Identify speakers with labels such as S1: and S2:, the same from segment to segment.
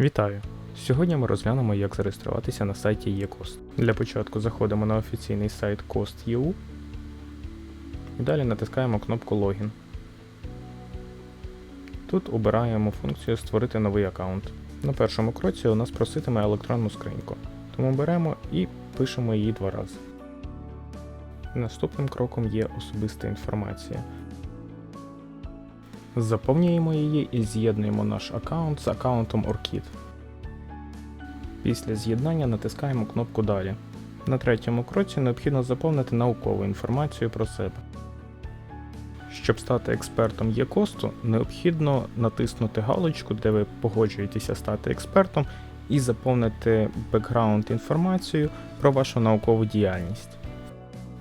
S1: Вітаю! Сьогодні ми розглянемо, як зареєструватися на сайті eCost. Для початку заходимо на офіційний сайт Cost.eu і далі натискаємо кнопку Логін. Тут обираємо функцію Створити новий аккаунт. На першому кроці у нас проситиме електронну скриньку, тому беремо і пишемо її два рази. Наступним кроком є особиста інформація. Заповнюємо її і з'єднуємо наш аккаунт з аккаунтом Orchid. Після з'єднання натискаємо кнопку Далі. На третьому кроці необхідно заповнити наукову інформацію про себе. Щоб стати експертом Є-Косту, необхідно натиснути галочку, де ви погоджуєтеся стати експертом, і заповнити бекграунд інформацію про вашу наукову діяльність.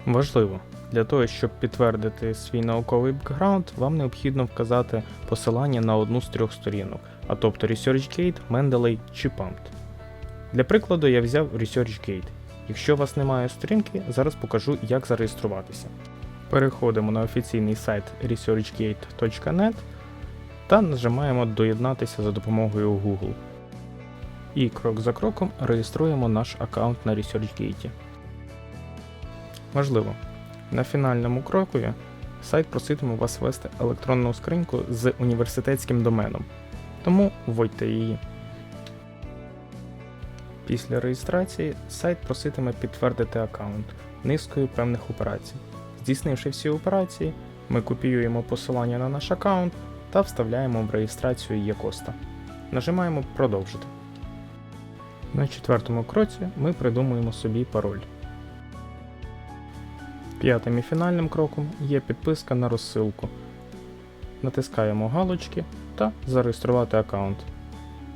S1: Важливо, для того, щоб підтвердити свій науковий бекграунд, вам необхідно вказати посилання на одну з трьох сторінок, а тобто ResearchGate, Mendeley чи Pumped. Для прикладу я взяв ResearchGate. Якщо у вас немає сторінки, зараз покажу, як зареєструватися. Переходимо на офіційний сайт researchgate.net та нажимаємо Доєднатися за допомогою Google. І крок за кроком реєструємо наш аккаунт на ResearchGate. Важливо, на фінальному крокові сайт проситиме вас ввести електронну скриньку з університетським доменом, тому вводьте її. Після реєстрації сайт проситиме підтвердити аккаунт низкою певних операцій. Здійснивши всі операції, ми копіюємо посилання на наш аккаунт та вставляємо в реєстрацію Якоста. Нажимаємо Продовжити. На четвертому кроці ми придумуємо собі пароль. П'ятим і фінальним кроком є підписка на розсилку. Натискаємо галочки та Зареєструвати аккаунт.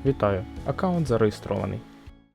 S1: Вітаю! Аккаунт зареєстрований.